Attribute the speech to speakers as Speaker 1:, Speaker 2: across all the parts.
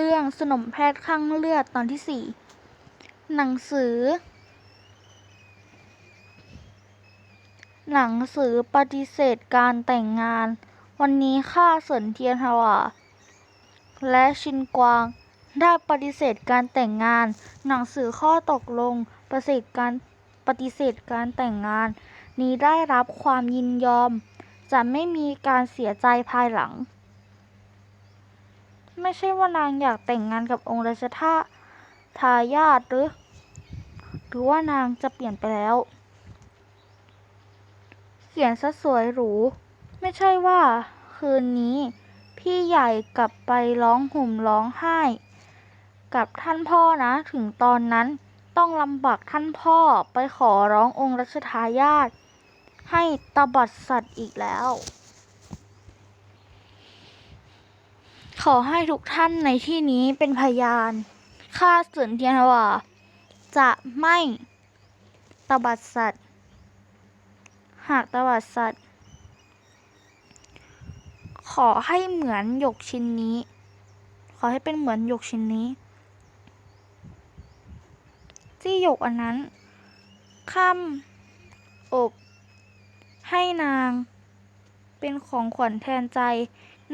Speaker 1: เรื่องสนมแพทย์ข้างเลือดตอนที่สี่หนังสือ หนังสือปฏิเสธการแต่งงาน วันนี้ข้าเสินเทียนฮวาและชินกวางได้ปฏิเสธการแต่งงาน หนังสือข้อตกลงปฏิเสธการปฏิเสธการแต่งงาน นี้ได้รับความยินยอม จะไม่มีการเสียใจภายหลัง ไม่ใช่ว่านางอยากแต่งงานกับองค์ราชทาทายาทหรือ หรือว่านางจะเปลี่ยนไปแล้ว เขียนซะสวยหรู ไม่ใช่ว่า คืนนี้ พี่ใหญ่กลับไปร้องห่มร้องไห้ กับท่านพ่อนะ ถึงตอนนั้นต้องลำบากท่านพ่อไปขอร้ององค์รัชทายาทให้ตบัดสัตว์อีกแล้ว ขอให้ทุกท่านในที่นี้เป็นพยาน ข้าเสือนเทียนว่า จะไม่ตบัดสัตว์ หากตบัดสัตว์ ขอให้เหมือนหยกชิ้นนี้ ขอให้เป็นเหมือนหยกชิ้นนี้ที่หยกอันนั้นข้ามอบให้นาง เป็นของขวัญแทนใจ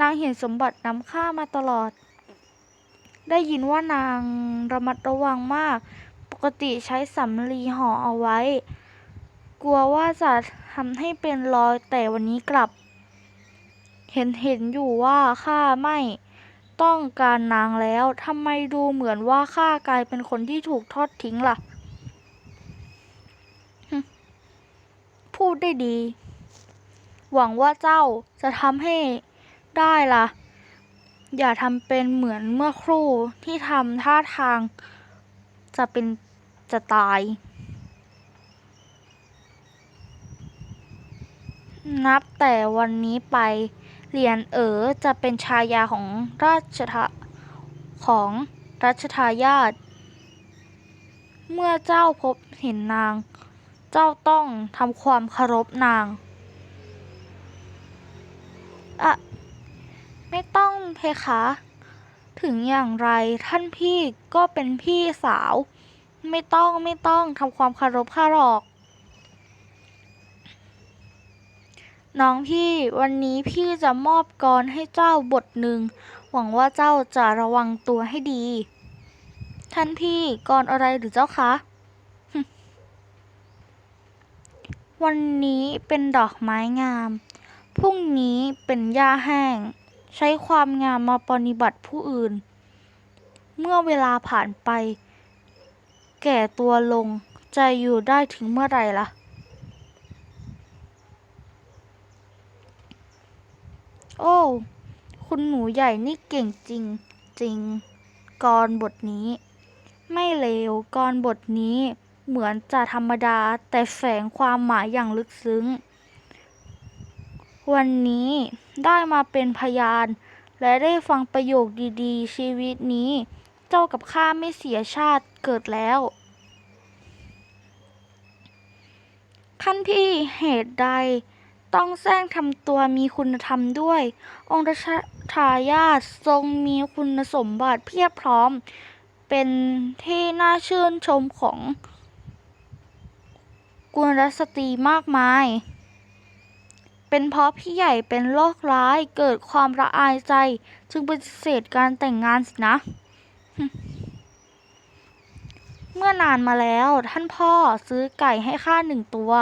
Speaker 1: นางเห็นสมบัติน้ำค่ามาตลอด ได้ยินว่านางระมัดระวังมาก ปกติใช้สำลีห่อเอาไว้ กลัวว่าจะทำให้เป็นรอยแต่วันนี้กลับ เห็นเห็นอยู่ว่าข้าไม่ต้องการนางแล้วทำไมดูเหมือนว่าข้ากลายเป็นคนที่ถูกทอดทิ้งล่ะ พูดได้ดี หวังว่าเจ้าจะทำให้ได้ล่ะ อย่าทำเป็นเหมือนเมื่อครู่ที่ทำท่าทางจะเป็นจะตาย นับแต่วันนี้ไปเหรียญเอ๋อจะเป็นชายาของราชทะของรัชทายาท เมื่อเจ้าพบเห็นนาง เจ้าต้องทำความเคารพนาง อะไม่ต้องเพคะ ถึงอย่างไรท่านพี่ก็เป็นพี่สาว ไม่ต้องไม่ต้องทำความคารพข้าหรอก น้องพี่วันนี้พี่จะมอบกรให้เจ้าบทหนึ่ง หวังว่าเจ้าจะระวังตัวให้ดี ท่านพี่กรอะไรหรือเจ้าคะวันนี้เป็นดอกไม้งาม พรุ่งนี้เป็นหญ้าแห้ง ใช้ความงามมาปฏิบัติผู้อื่น เมื่อเวลาผ่านไป แก่ตัวลงจะอยู่ได้ถึงเมื่อไหร่ล่ะ โอ้ คุณหนูใหญ่นี่เก่งจริงจริงกรบทนี้ ไม่เลวกรบทนี้เหมือนจะธรรมดาแต่แฝงความหมายอย่างลึกซึ้ง วันนี้ได้มาเป็นพยาน และได้ฟังประโยคดีๆ ชีวิตนี้ เจ้ากับข้าไม่เสียชาติเกิดแล้ว ขั้นที่เหตุใดต้องแซงทำตัวมีคุณธรรมด้วย องค์รัชทายาททรงมีคุณสมบัติเพียบพร้อม เป็นที่น่าชื่นชมของกุลสตรีมากมาย เป็นเพราะพี่ใหญ่เป็นโรคร้ายเกิดความระอายใจ จึงปฏิเสธการแต่งงานสินะ เมื่อนานมาแล้วท่านพ่อซื้อไก่ให้ข้าหนึ่งตัว